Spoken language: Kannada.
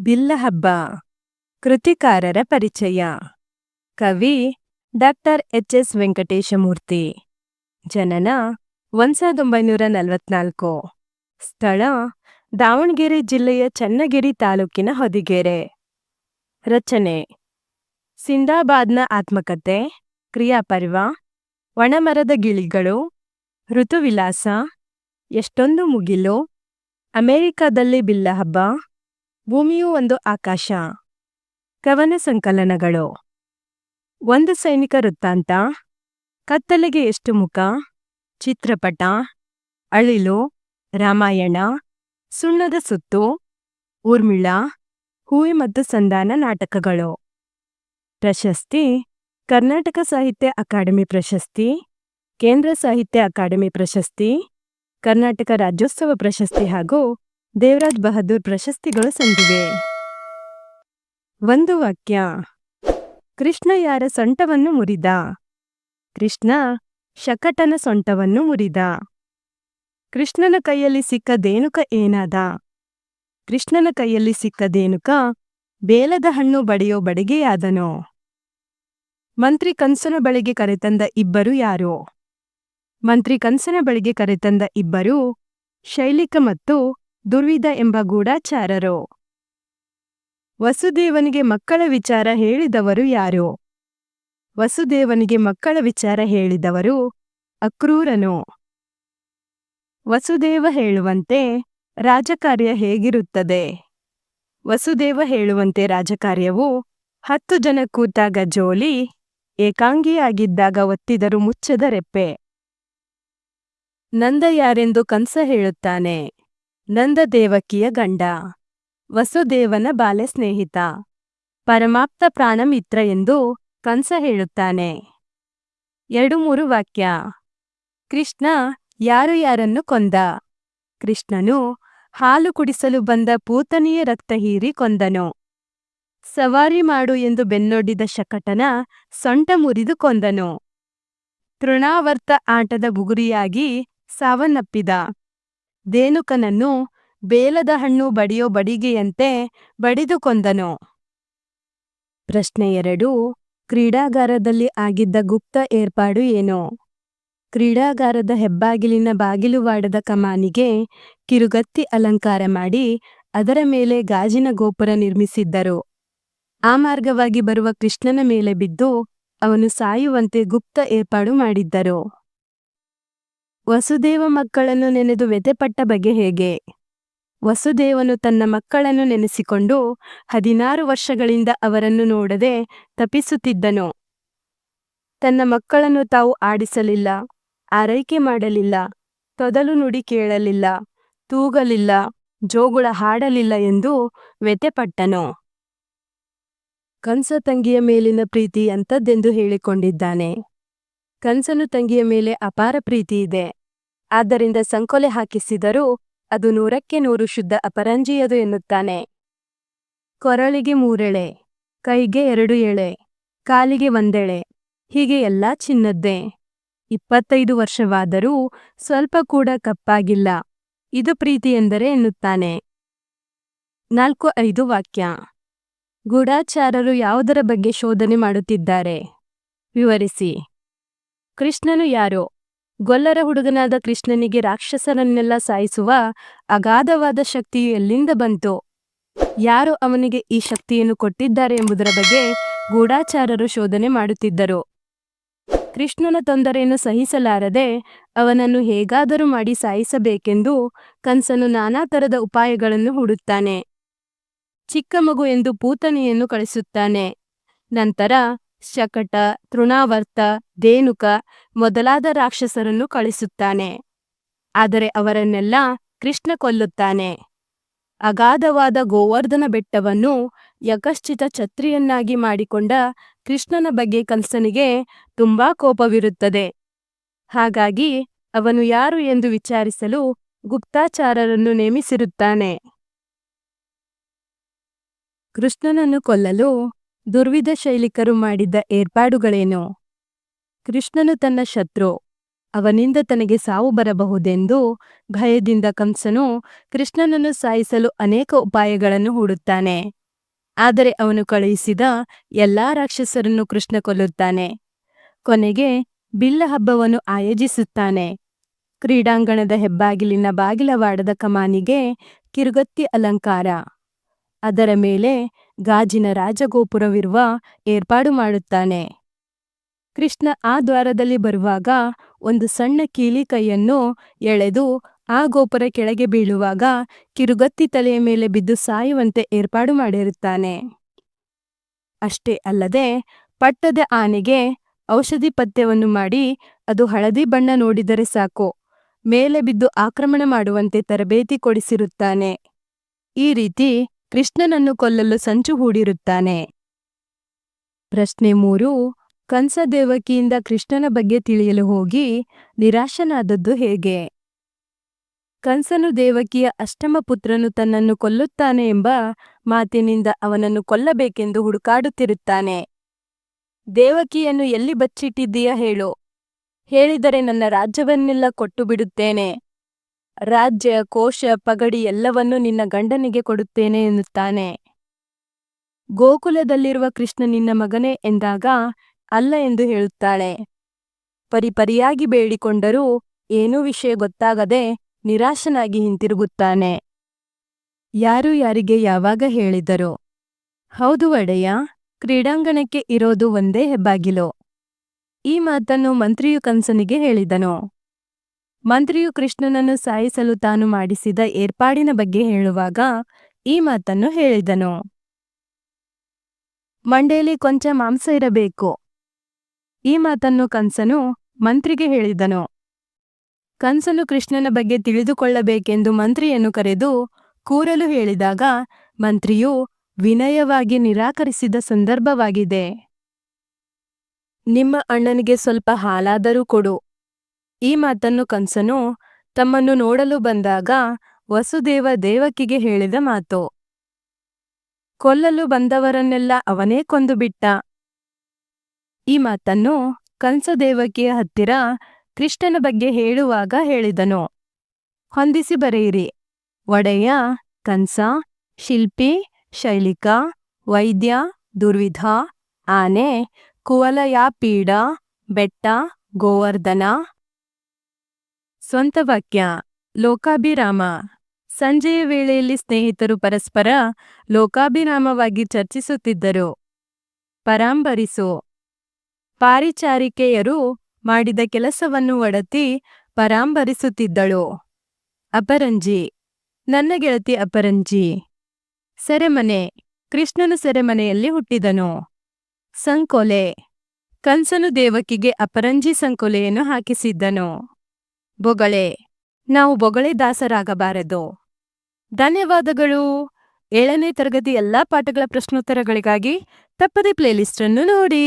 ಬಿಲ್ಲಹಬ್ಬ ಕೃತಿಕಾರರ ಪರಿಚಯ. ಕವಿ ಡಾಕ್ಟರ್ ಎಚ್ ಎಸ್ ವೆಂಕಟೇಶಮೂರ್ತಿ. ಜನನ ಒಂದು ಸಾವಿರದ ಒಂಬೈನೂರ ನಲವತ್ನಾಲ್ಕು. ಸ್ಥಳ ದಾವಣಗೆರೆ ಜಿಲ್ಲೆಯ ಚನ್ನಗಿರಿ ತಾಲೂಕಿನ ಹೊದಿಗೆರೆ. ರಚನೆ. ಸಿಂದಾಬಾದ್ನ ಆತ್ಮಕತೆ ಕ್ರಿಯಾಪರ್ವ, ಒಣಮರದ ಗಿಳಿಗಳು, ಋತುವಿಲಾಸ, ಎಷ್ಟೊಂದು ಮುಗಿಲು, ಅಮೆರಿಕದಲ್ಲಿ ಬಿಲ್ಲಹಬ್ಬ ಭೂಮಿಯು ಒಂದು ಆಕಾಶ. ಕವನ ಸಂಕಲನಗಳು. ಒಂದು ಸೈನಿಕ ವೃತ್ತಾಂತ. ಕತ್ತಲೆಗೆ ಎಷ್ಟು ಮುಖ. ಚಿತ್ರಪಟ. ಅಳಿಲು. ರಾಮಾಯಣ. ಸುಣ್ಣದ ಸುತ್ತು. ಊರ್ಮಿಳ. ಹೂವೆ ಮತ್ತು ಸಂಧಾನ ನಾಟಕಗಳು. ಪ್ರಶಸ್ತಿ. ಕರ್ನಾಟಕ ಸಾಹಿತ್ಯ ಅಕಾಡೆಮಿ ಪ್ರಶಸ್ತಿ. ಕೇಂದ್ರ ಸಾಹಿತ್ಯ ಅಕಾಡೆಮಿ ಪ್ರಶಸ್ತಿ. ಕರ್ನಾಟಕ ರಾಜ್ಯೋತ್ಸವ ಪ್ರಶಸ್ತಿ ಹಾಗೂ ದೇವರಾಜ್ ಬಹದ್ದೂರ್ ಪ್ರಶಸ್ತಿಗಳು ಸಂದಿವೆ. ಒಂದು ವಾಕ್ಯ. ಕೃಷ್ಣ ಯಾರ ಸೊಂಟವನ್ನು ಮುರಿದ? ಕೃಷ್ಣ ಶಕಟನ ಸೊಂಟವನ್ನು ಮುರಿದ. ಕೃಷ್ಣನ ಕೈಯಲ್ಲಿ ಸಿಕ್ಕ ದೇನುಕ ಏನಾದ? ಕೃಷ್ಣನ ಕೈಯಲ್ಲಿ ಸಿಕ್ಕ ದೇನುಕ ಬೇಲದ ಹಣ್ಣು ಬಡಿಯೋ ಬಡಿಗೆಯಾದನೋ ಮಂತ್ರಿ ಕನ್ಸನ ಬಳಿಗೆ ಕರೆತಂದ ಇಬ್ಬರು ಯಾರು? ಮಂತ್ರಿ ಕನ್ಸನ ಬಳಿಗೆ ಕರೆತಂದ ಇಬ್ಬರು ಶೈಲಿಕ ಮತ್ತು ದುರ್ವಿಧ ಎಂಬ ಗೂಢಾಚಾರರು. ವಸುದೇವನಿಗೆ ಮಕ್ಕಳ ವಿಚಾರ ಹೇಳಿದವರು ಯಾರು? ವಸುದೇವನಿಗೆ ಮಕ್ಕಳ ವಿಚಾರ ಹೇಳಿದವರು ಅಕ್ರೂರನು. ವಸುದೇವ ಹೇಳುವಂತೆ ರಾಜಕಾರ್ಯ ಹೇಗಿರುತ್ತದೆ? ವಸುದೇವ ಹೇಳುವಂತೆ ರಾಜಕಾರ್ಯವು ಹತ್ತು ಜನ ಕೂತಾಗ ಜೋಲಿ, ಏಕಾಂಗಿಯಾಗಿದ್ದಾಗ ಒತ್ತಿದರು ಮುಚ್ಚದ ರೆಪ್ಪೆ. ನಂದ ಯಾರೆಂದು ಕಂಸ ಹೇಳುತ್ತಾನೆ? ನಂದ ದೇವಕಿಯ ಗಂಡ. ವಸುದೇವನ ಬಾಲ್ಯ ಸ್ನೇಹಿತ. ಪರಮಾಪ್ತ ಪ್ರಾಣ ಮಿತ್ರ ಎಂದು ಕಂಸ ಹೇಳುತ್ತಾನೆ. ಎರಡು ಮೂರು ವಾಕ್ಯ. ಕೃಷ್ಣ ಯಾರು ಯಾರನ್ನು ಕೊಂದ? ಕೃಷ್ಣನು ಹಾಲು ಕುಡಿಸಲು ಬಂದ ಪೂತನಿಯ ರಕ್ತ ಹೀರಿ ಕೊಂದನು. ಸವಾರಿ ಮಾಡು ಎಂದು ಬೆನ್ನೊಡ್ಡಿದ ಶಕಟನ ಸೊಂಟ ಮುರಿದು ಕೊಂದನು. ತೃಣಾವರ್ತ ಆಟದ ಬುಗುರಿಯಾಗಿ ಸಾವನ್ನಪ್ಪಿದ. ದೇನುಕನನ್ನು ಬೇಲದ ಹಣ್ಣು ಬಡಿಯೋ ಬಡಿಗೆಯಂತೆ ಬಡಿದು ಕೊಂದನು ಪ್ರಶ್ನೆ ಎರಡು, ಕ್ರೀಡಾಗಾರದಲ್ಲಿ ಆಗಿದ್ದ ಗುಪ್ತ ಏರ್ಪಾಡು ಏನು? ಕ್ರೀಡಾಗಾರದ ಹೆಬ್ಬಾಗಿಲಿನ ಬಾಗಿಲುವಾಡದ ಕಮಾನಿಗೆ ಕಿರುಗತ್ತಿ ಅಲಂಕಾರ ಮಾಡಿ ಅದರ ಮೇಲೆ ಗಾಜಿನ ಗೋಪುರ ನಿರ್ಮಿಸಿದ್ದರು. ಆ ಮಾರ್ಗವಾಗಿ ಬರುವ ಕೃಷ್ಣನ ಮೇಲೆ ಬಿದ್ದು ಅವನು ಸಾಯುವಂತೆ ಗುಪ್ತ ಏರ್ಪಾಡು ಮಾಡಿದ್ದರು. ವಸುದೇವ ಮಕ್ಕಳನ್ನು ನೆನೆದು ವ್ಯಥೆಪಟ್ಟ ಬಗೆ ಹೇಗೆ? ವಸುದೇವನು ತನ್ನ ಮಕ್ಕಳನ್ನು ನೆನೆಸಿಕೊಂಡು ಹದಿನಾರು ವರ್ಷಗಳಿಂದ ಅವರನ್ನು ನೋಡದೆ ತಪಿಸುತ್ತಿದ್ದನು ತನ್ನ ಮಕ್ಕಳನ್ನು ತಾವು ಆಡಿಸಲಿಲ್ಲ, ಆರೈಕೆ ಮಾಡಲಿಲ್ಲ, ತೊದಲು ನುಡಿ ಕೇಳಲಿಲ್ಲ, ತೂಗಲಿಲ್ಲ, ಜೋಗುಳ ಹಾಡಲಿಲ್ಲ ಎಂದು ವ್ಯಥೆಪಟ್ಟನು. ಕಂಸ ತಂಗಿಯ ಮೇಲಿನ ಪ್ರೀತಿ ಅಂಥದ್ದೆಂದು ಹೇಳಿಕೊಂಡಿದ್ದಾನೆ. ಕಂಸನು ತಂಗಿಯ ಮೇಲೆ ಅಪಾರ ಪ್ರೀತಿ ಇದೆ. ಆದ್ದರಿಂದ ಸಂಕೊಲೆ ಹಾಕಿಸಿದರೂ ಅದು ನೂರಕ್ಕೆ ನೂರು ಶುದ್ಧ ಅಪರಂಜಿಯದು ಎನ್ನುತ್ತಾನೆ. ಕೊರಳಿಗೆ ಮೂರೆಳೆ, ಕೈಗೆ ಎರಡು ಎಳೆ, ಕಾಲಿಗೆ ಒಂದೆಳೆ, ಹೀಗೆ ಎಲ್ಲಾ ಚಿನ್ನದ್ದೇ. ಇಪ್ಪತ್ತೈದು ವರ್ಷವಾದರೂ ಸ್ವಲ್ಪ ಕೂಡ ಕಪ್ಪಾಗಿಲ್ಲ. ಇದು ಪ್ರೀತಿ ಎಂದರೆ ಎನ್ನುತ್ತಾನೆ. ನಾಲ್ಕು ಐದು ವಾಕ್ಯ. ಗೂಢಾಚಾರರು ಯಾವುದರ ಬಗ್ಗೆ ಶೋಧನೆ ಮಾಡುತ್ತಿದ್ದಾರೆ? ವಿವರಿಸಿ. ಕೃಷ್ಣನು ಯಾರೋ? ಗೊಲ್ಲರ ಹುಡುಗನಾದ ಕೃಷ್ಣನಿಗೆ ರಾಕ್ಷಸರನ್ನೆಲ್ಲ ಸಾಯಿಸುವ ಅಗಾಧವಾದ ಶಕ್ತಿಯು ಎಲ್ಲಿಂದ ಬಂತು? ಯಾರು ಅವನಿಗೆ ಈ ಶಕ್ತಿಯನ್ನು ಕೊಟ್ಟಿದ್ದಾರೆ ಎಂಬುದರ ಬಗ್ಗೆ ಗೂಢಾಚಾರರು ಶೋಧನೆ ಮಾಡುತ್ತಿದ್ದರು. ಕೃಷ್ಣನ ತೊಂದರೆಯನ್ನು ಸಹಿಸಲಾರದೆ ಅವನನ್ನು ಹೇಗಾದರೂ ಮಾಡಿ ಸಾಯಿಸಬೇಕೆಂದು ಕಂಸನು ನಾನಾ ತರದ ಉಪಾಯಗಳನ್ನು ಹೂಡುತ್ತಾನೆ. ಚಿಕ್ಕ ಮಗು ಎಂದು ಪೂತನೆಯನ್ನು ಕಳಿಸುತ್ತಾನೆ. ನಂತರ ಶಕಟ, ತೃಣಾವರ್ತ ದೇನುಕ ಮೊದಲಾದ ರಾಕ್ಷಸರನ್ನು ಕಳಿಸುತ್ತಾನೆ. ಆದರೆ ಅವರನ್ನೆಲ್ಲ ಕೃಷ್ಣ ಕೊಲ್ಲುತ್ತಾನೆ. ಅಗಾಧವಾದ ಗೋವರ್ಧನ ಬೆಟ್ಟವನ್ನು ಯಕಶ್ಚಿತ ಛತ್ರಿಯನ್ನಾಗಿ ಮಾಡಿಕೊಂಡ ಕೃಷ್ಣನ ಬಗ್ಗೆ ಕಂಸನಿಗೆ ತುಂಬಾ ಕೋಪವಿರುತ್ತದೆ. ಹಾಗಾಗಿ ಅವನು ಯಾರು ಎಂದು ವಿಚಾರಿಸಲು ಗುಪ್ತಾಚಾರರನ್ನು ನೇಮಿಸಿರುತ್ತಾನೆ. ಕೃಷ್ಣನನ್ನು ಕೊಲ್ಲಲು ದುರ್ವಿಧ ಶೈಲಿಕರು ಮಾಡಿದ್ದ ಏರ್ಪಾಡುಗಳೇನು? ಕೃಷ್ಣನು ತನ್ನ ಶತ್ರು, ಅವನಿಂದ ತನಗೆ ಸಾವು ಬರಬಹುದೆಂದು ಭಯದಿಂದ ಕಂಸನು ಕೃಷ್ಣನನ್ನು ಸಾಯಿಸಲು ಅನೇಕ ಉಪಾಯಗಳನ್ನು ಹೂಡುತ್ತಾನೆ. ಆದರೆ ಅವನು ಕಳುಹಿಸಿದ ಎಲ್ಲಾ ರಾಕ್ಷಸರನ್ನು ಕೃಷ್ಣ ಕೊಲ್ಲುತ್ತಾನೆ. ಕೊನೆಗೆ ಬಿಲ್ಲ ಹಬ್ಬವನ್ನು ಆಯೋಜಿಸುತ್ತಾನೆ. ಕ್ರೀಡಾಂಗಣದ ಹೆಬ್ಬಾಗಿಲಿನ ಬಾಗಿಲವಾಡದ ಕಮಾನಿಗೆ ಕಿರುಗತ್ತಿ ಅಲಂಕಾರ. ಅದರ ಮೇಲೆ ಗಾಜಿನ ರಾಜಗೋಪುರವಿರುವ ಏರ್ಪಾಡು ಮಾಡುತ್ತಾನೆ. ಕೃಷ್ಣ ಆ ದ್ವಾರದಲ್ಲಿ ಬರುವಾಗ ಒಂದು ಸಣ್ಣ ಕೀಲಿ ಕೈಯನ್ನು ಎಳೆದು ಆ ಗೋಪುರ ಕೆಳಗೆ ಬೀಳುವಾಗ ಕಿರುಗತ್ತಿ ತಲೆಯ ಮೇಲೆ ಬಿದ್ದು ಸಾಯುವಂತೆ ಏರ್ಪಾಡು ಮಾಡಿರುತ್ತಾನೆ. ಅಷ್ಟೇ ಅಲ್ಲದೆ ಪಟ್ಟದ ಆನೆಗೆ ಔಷಧಿ ಪಥ್ಯವನ್ನು ಮಾಡಿ ಅದು ಹಳದಿ ಬಣ್ಣ ನೋಡಿದರೆ ಸಾಕು, ಮೇಲೆ ಬಿದ್ದು ಆಕ್ರಮಣ ಮಾಡುವಂತೆ ತರಬೇತಿ ಕೊಡಿಸಿರುತ್ತಾನೆ. ಈ ರೀತಿ ಕೃಷ್ಣನನ್ನು ಕೊಲ್ಲಲು ಸಂಚು ಹೂಡಿರುತ್ತಾನೆ. ಪ್ರಶ್ನೆ ಮೂರು. ಕಂಸ ದೇವಕಿಯಿಂದ ಕೃಷ್ಣನ ಬಗ್ಗೆ ತಿಳಿಯಲು ಹೋಗಿ ನಿರಾಶನಾದದ್ದು ಹೇಗೆ? ಕಂಸನು ದೇವಕಿಯ ಅಷ್ಟಮ ಪುತ್ರನು ತನ್ನನ್ನು ಕೊಲ್ಲುತ್ತಾನೆ ಎಂಬ ಮಾತಿನಿಂದ ಅವನನ್ನು ಕೊಲ್ಲಬೇಕೆಂದು ಹುಡುಕಾಡುತ್ತಿರುತ್ತಾನೆ. ದೇವಕಿಯನ್ನು ಎಲ್ಲಿ ಬಚ್ಚಿಟ್ಟಿದ್ದೀಯ ಹೇಳು. ಹೇಳಿದರೆ ನನ್ನ ರಾಜ್ಯವನ್ನೆಲ್ಲ ಕೊಟ್ಟು ಬಿಡುತ್ತೇನೆ. ರಾಜ್ಯ, ಕೋಶ, ಪಗಡಿ ಎಲ್ಲವನ್ನೂ ನಿನ್ನ ಗಂಡನಿಗೆ ಕೊಡುತ್ತೇನೆ ಎನ್ನುತ್ತಾನೆ. ಗೋಕುಲದಲ್ಲಿರುವ ಕೃಷ್ಣ ನಿನ್ನ ಮಗನೇ ಎಂದಾಗ ಅಲ್ಲ ಎಂದು ಹೇಳುತ್ತಾಳೆ. ಪರಿಪರಿಯಾಗಿ ಬೇಡಿಕೊಂಡರೂ ಏನೂ ವಿಷಯ ಗೊತ್ತಾಗದೆ ನಿರಾಶನಾಗಿ ಹಿಂತಿರುಗುತ್ತಾನೆ. ಯಾರು ಯಾರಿಗೆ ಯಾವಾಗ ಹೇಳಿದರು, ಹೌದು ಒಡೆಯ, ಕ್ರೀಡಾಂಗಣಕ್ಕೆ ಇರೋದು ಒಂದೇ ಹೆಬ್ಬಾಗಿಲು. ಈ ಮಾತನ್ನು ಮಂತ್ರಿಯು ಕಂಸನಿಗೆ ಹೇಳಿದನು. ಮಂತ್ರಿಯು ಕೃಷ್ಣನನ್ನು ಸಾಯಿಸಲು ತಾನು ಮಾಡಿಸಿದ ಏರ್ಪಾಡಿನ ಬಗ್ಗೆ ಹೇಳುವಾಗ ಈ ಮಾತನ್ನು ಹೇಳಿದನು. ಮಂಡೇಲಿ ಕೊಂಚ ಮಾಂಸ ಇರಬೇಕು. ಈ ಮಾತನ್ನು ಕಂಸನು ಮಂತ್ರಿಗೆ ಹೇಳಿದನು. ಕಂಸನು ಕೃಷ್ಣನ ಬಗ್ಗೆ ತಿಳಿದುಕೊಳ್ಳಬೇಕೆಂದು ಮಂತ್ರಿಯನ್ನು ಕರೆದು ಕೂರಲು ಹೇಳಿದಾಗ ಮಂತ್ರಿಯು ವಿನಯವಾಗಿ ನಿರಾಕರಿಸಿದ ಸಂದರ್ಭವಾಗಿದೆ. ನಿಮ್ಮ ಅಣ್ಣನಿಗೆ ಸ್ವಲ್ಪ ಹಾಲಾದರೂ ಕೊಡು. ಈ ಮಾತನ್ನು ಕಂಸನು ತಮ್ಮನ್ನು ನೋಡಲು ಬಂದಾಗ ವಸುದೇವ ದೇವಕಿಗೆ ಹೇಳಿದ ಮಾತು, ಕೊಲ್ಲಲು ಬಂದವರನ್ನೆಲ್ಲ ಅವನೇ ಕೊಂದುಬಿಟ್ಟ ಈ ಮಾತನ್ನು ಕಂಸದೇವಕಿಯ ಹತ್ತಿರ ಕೃಷ್ಣನ ಬಗ್ಗೆ ಹೇಳುವಾಗ ಹೇಳಿದನು, ಹೊಂದಿಸಿ ಬರೆಯಿರಿ. ಒಡೆಯ ಕಂಸ ಶಿಲ್ಪಿ, ಶೈಲಿಕ, ವೈದ್ಯ, ದುರ್ವಿಧ, ಆನೆ, ಕುವಲಯಾಪೀಡ, ಬೆಟ್ಟ, ಗೋವರ್ಧನ ಸ್ವಂತ ವಾಕ್ಯ, ಲೋಕಾಭಿರಾಮ. ಸಂಜೆಯ ವೇಳೆಯಲ್ಲಿ ಸ್ನೇಹಿತರು ಪರಸ್ಪರ ಲೋಕಾಭಿರಾಮವಾಗಿ ಚರ್ಚಿಸುತ್ತಿದ್ದರು. ಪರಾಂಬರಿಸು. ಪಾರಿಚಾರಿಕೆಯರು ಮಾಡಿದ ಕೆಲಸವನ್ನು ಒಡತಿ ಪರಾಂಬರಿಸುತ್ತಿದ್ದಳು. ಅಪರಂಜಿ. ನನ್ನ ಗೆಳತಿ ಅಪರಂಜಿ. ಸೆರೆಮನೆ. ಕೃಷ್ಣನು ಸೆರೆಮನೆಯಲ್ಲಿ ಹುಟ್ಟಿದನು. ಸಂಕೊಲೆ. ಕಂಸನು ದೇವಕಿಗೆ ಅಪರಂಜಿ ಸಂಕೊಲೆಯನ್ನು ಹಾಕಿಸಿದ್ದನು. ಬೊಗಳೆ ನಾವು ಬೊಗಳೆ ದಾಸರಾಗಬಾರದು. ಧನ್ಯವಾದಗಳು. ಏಳನೇ ತರಗತಿ ಎಲ್ಲಾ ಪಾಠಗಳ ಪ್ರಶ್ನೋತ್ತರಗಳಿಗಾಗಿ ತಪ್ಪದೇ ಪ್ಲೇಲಿಸ್ಟನ್ನು ನೋಡಿ.